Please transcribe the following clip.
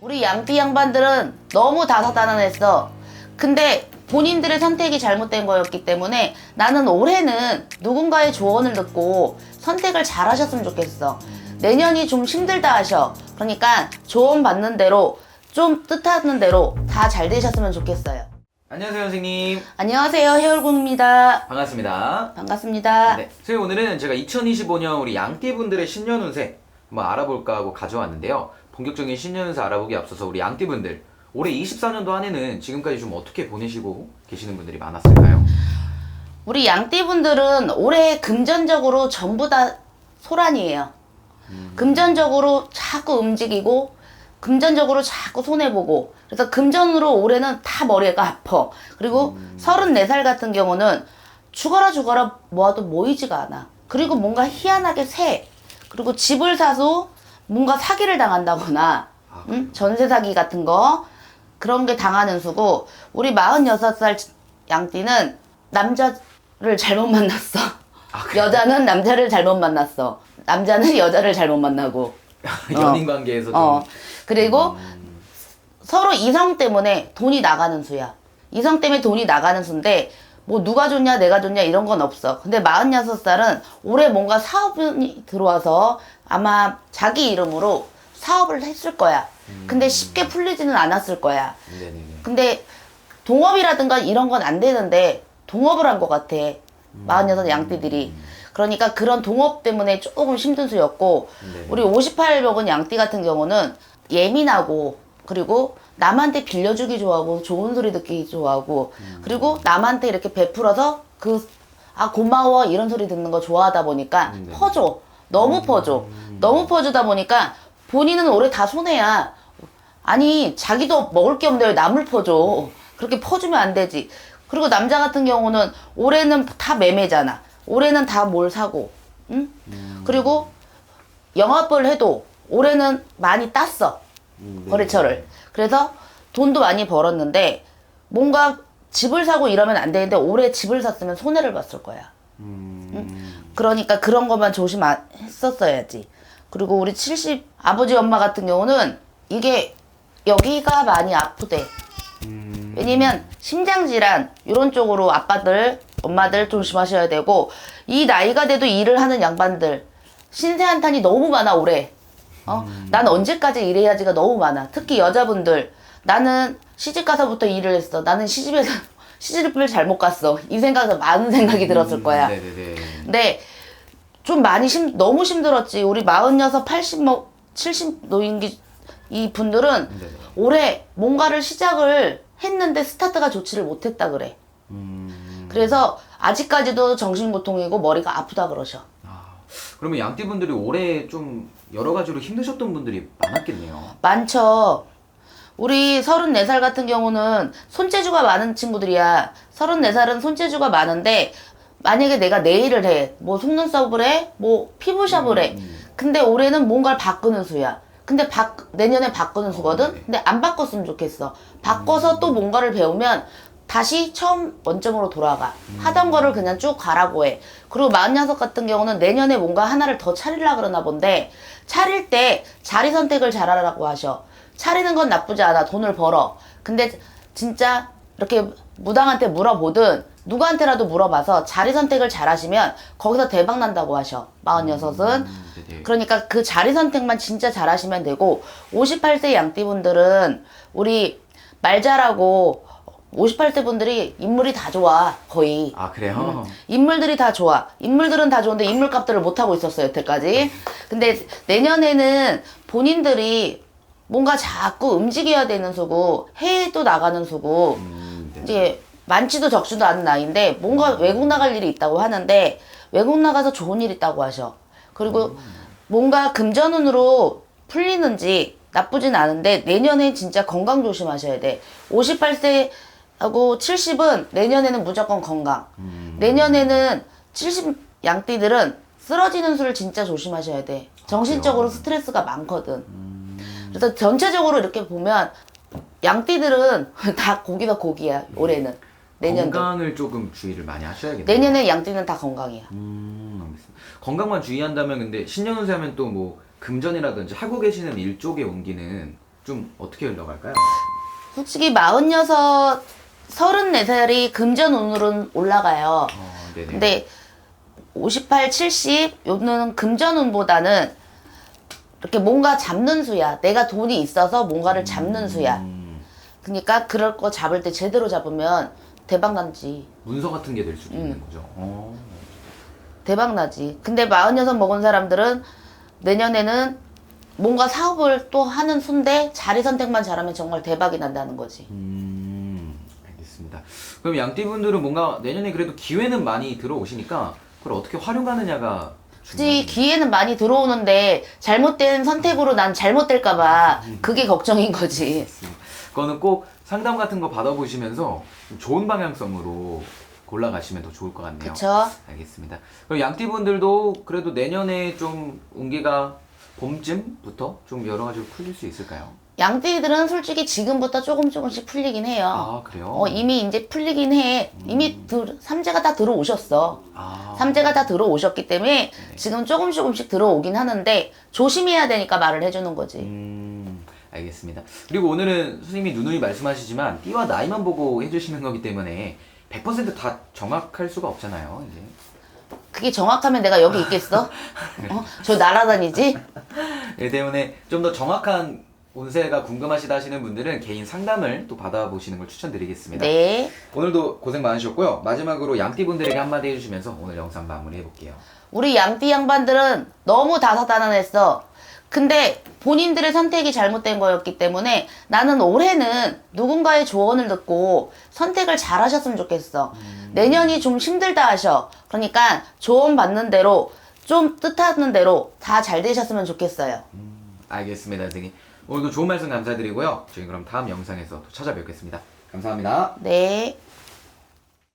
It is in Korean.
우리 양띠 양반들은 너무 다사다난했어. 근데 본인들의 선택이 잘못된 거였기 때문에 나는 올해는 누군가의 조언을 듣고 선택을 잘 하셨으면 좋겠어. 내년이 좀 힘들다 하셔. 그러니까 조언 받는 대로 좀 뜻하는 대로 다 잘 되셨으면 좋겠어요. 안녕하세요 선생님 안녕하세요. 해월궁입니다. 반갑습니다 반갑습니다. 네, 선생님 오늘은 제가 2025년 우리 양띠분들의 신년 운세 한번 알아볼까 하고 가져왔는데요 본격적인 신년 운세 알아보기 앞서서 우리 양띠분들 올해 24년도 한 해는 지금까지 좀 어떻게 보내시고 계시는 분들이 많았을까요? 우리 양띠분들은 올해 금전적으로 전부 다 소란이에요. 금전적으로 자꾸 움직이고, 금전적으로 자꾸 손해보고, 그래서 금전으로 올해는 다 머리가 아파. 그리고 34살 같은 경우는 죽어라 죽어라 모아도 모이지가 않아. 그리고 뭔가 희한하게 새. 그리고 집을 사서 뭔가 사기를 당한다거나, 응? 전세 사기 같은 거, 그런 게 당하는 수고, 우리 46살 양띠는 남자를 잘못 만났어. 여자는 남자를 잘못 만났어. 남자는 여자를 잘못 만나고. 연인 관계에서 좀 어. 그리고 서로 이성 때문에 돈이 나가는 수야. 이성 때문에 돈이 나가는 수인데, 뭐 누가 좋냐, 내가 좋냐, 이런 건 없어. 근데 46살은 올해 뭔가 사업이 들어와서 아마 자기 이름으로 사업을 했을 거야. 근데 쉽게 풀리지는 않았을 거야. 네네네 근데 동업이라든가 이런 건 안 되는데 동업을 한 것 같아. 46 양띠들이. 그러니까 그런 동업 때문에 조금 힘든 수였고 네. 우리 58 먹은 양띠 같은 경우는 예민하고 그리고 남한테 빌려주기 좋아하고 좋은 소리 듣기 좋아하고 그리고 남한테 이렇게 베풀어서 그 아 고마워 이런 소리 듣는 거 좋아하다 보니까 네. 퍼줘. 너무 퍼줘. 너무 퍼주다 보니까 본인은 올해 다 손해야. 아니 자기도 먹을 게 없는데 왜 남을 퍼줘? 그렇게 퍼주면 안 되지. 그리고 남자 같은 경우는 올해는 다 매매잖아. 올해는 다 뭘 사고 응? 그리고 영업을 해도 올해는 많이 땄어. 거래처를 그래서 돈도 많이 벌었는데 뭔가 집을 사고 이러면 안 되는데 올해 집을 샀으면 손해를 봤을 거야 그러니까 그런 것만 조심했었어야지. 그리고 우리 70 아버지 엄마 같은 경우는 이게 여기가 많이 아프대. 왜냐면 심장 질환 이런 쪽으로 아빠들 엄마들 조심하셔야 되고 이 나이가 돼도 일을 하는 양반들 신세 한탄이 너무 많아 올해. 어? 난 언제까지 일해야지가 너무 많아. 특히 여자분들 나는 시집 가서부터 일을 했어. 나는 시집에서 시집을 잘못 갔어. 이 생각에서 많은 생각이 들었을 거야. 네네네 근데 좀 많이 심 너무 힘들었지. 우리 46, 80, 뭐 70 노인기 이 분들은 네. 올해 뭔가를 시작을 했는데 스타트가 좋지를 못했다 그래. 음, 그래서 아직까지도 정신고통이고 머리가 아프다 그러셔. 아, 그러면 양띠분들이 올해 좀 여러 가지로 힘드셨던 분들이 많았겠네요 많죠. 우리 34살 같은 경우는 손재주가 많은 친구들이야. 34살은 손재주가 많은데 만약에 내가 네일을 해, 뭐 속눈썹을 해, 뭐 피부샵을 해. 근데 올해는 뭔가를 바꾸는 수야. 근데 바, 내년에 바꾸는 수거든? 네. 근데 안 바꿨으면 좋겠어. 바꿔서 또 뭔가를 배우면 다시 처음 원점으로 돌아가. 하던 거를 그냥 쭉 가라고 해. 그리고 마흔여섯 같은 경우는 내년에 뭔가 하나를 더 차리려 그러나 본데 차릴 때 자리 선택을 잘하라고 하셔. 차리는 건 나쁘지 않아. 돈을 벌어. 근데 진짜 이렇게 무당한테 물어보든 누구한테라도 물어봐서 자리 선택을 잘 하시면 거기서 대박 난다고 하셔. 마흔여섯은. 네네. 그러니까 그 자리 선택만 진짜 잘 하시면 되고 58세 양띠분들은 우리 말 잘하고 58세 분들이 인물이 다 좋아 거의 아 그래요? 인물들이 다 좋아 인물들은 다 좋은데 인물 값들을 못 하고 있었어요 여태까지 근데 내년에는 본인들이 뭔가 자꾸 움직여야 되는 수고 해외도 나가는 수고 음, 네. 이제 많지도 적지도 않은 나이인데 뭔가 외국 나갈 일이 있다고 하는데 외국 나가서 좋은 일 있다고 하셔. 그리고 뭔가 금전운으로 풀리는지 나쁘진 않은데 내년에 진짜 건강 조심하셔야 돼. 58세 하고 70은 내년에는 무조건 건강. 내년에는 70 양띠들은 쓰러지는 수를 진짜 조심하셔야 돼. 정신적으로 스트레스가 많거든. 그래서 전체적으로 이렇게 보면 양띠들은 다 고기가 고기야 올해는 내년도 건강을 조금 주의를 많이 하셔야겠네요 내년에 양띠는 다 건강이야. 음, 알겠습니다. 건강만 주의한다면 근데 신년 운세 하면 또 뭐 금전이라든지 하고 계시는 일 쪽에 옮기는 좀좀 어떻게 흘러갈까요? 솔직히 46, 34살이 금전운으로는 올라가요. 어, 네네. 근데 58, 70 요는 금전운보다는 이렇게 뭔가 잡는 수야. 내가 돈이 있어서 뭔가를 잡는 수야. 음, 그러니까 그럴 거 잡을 때 제대로 잡으면 대박 나지. 문서 같은 게 될 수도 음. 있는 거죠. 어. 대박 나지. 근데 46 먹은 사람들은 내년에는 뭔가 사업을 또 하는 수인데 자리 선택만 잘하면 정말 대박이 난다는 거지. 음, 알겠습니다. 그럼 양띠 분들은 뭔가 내년에 그래도 기회는 많이 들어오시니까 그걸 어떻게 활용하느냐가 굳이 기회는 많이 들어오는데 잘못된 선택으로 난 잘못될까봐 그게 걱정인 거지. 그거는 꼭 상담 같은 거 받아보시면서 좀 좋은 방향성으로 골라가시면 더 좋을 것 같네요. 그쵸? 알겠습니다. 그럼 양띠분들도 그래도 내년에 좀 운기가 봄쯤부터 좀 여러 가지로 풀릴 수 있을까요? 양띠들은 솔직히 지금부터 조금 조금씩 풀리긴 해요. 아 그래요? 어, 이미 이제 풀리긴 해. 이미 들, 삼재가 다 들어오셨어. 아, 삼재가 다 들어오셨기 때문에 지금 조금 조금씩 들어오긴 하는데 조심해야 되니까 말을 해주는 거지. 음, 알겠습니다. 그리고 오늘은 선생님이 누누이 말씀하시지만 띠와 나이만 보고 해주시는 거기 때문에 100%다 정확할 수가 없잖아요. 이제. 그게 정확하면 내가 여기 있겠어? 어? 저 날아다니지? 이 때문에 좀 더 정확한 운세가 궁금하시다 하시는 분들은 개인 상담을 또 받아보시는 걸 추천드리겠습니다. 네. 오늘도 고생 많으셨고요. 마지막으로 양띠분들에게 한마디 해주시면서 오늘 영상 마무리해 볼게요. 우리 양띠 양반들은 너무 다사다난했어. 근데 본인들의 선택이 잘못된 거였기 때문에 나는 올해는 누군가의 조언을 듣고 선택을 잘 하셨으면 좋겠어. 내년이 좀 힘들다 하셔. 그러니까 조언 받는 대로 좀 뜻하는 대로 다 잘 되셨으면 좋겠어요. 알겠습니다, 선생님. 오늘도 좋은 말씀 감사드리고요. 저희 그럼 다음 영상에서 또 찾아뵙겠습니다. 감사합니다. 네.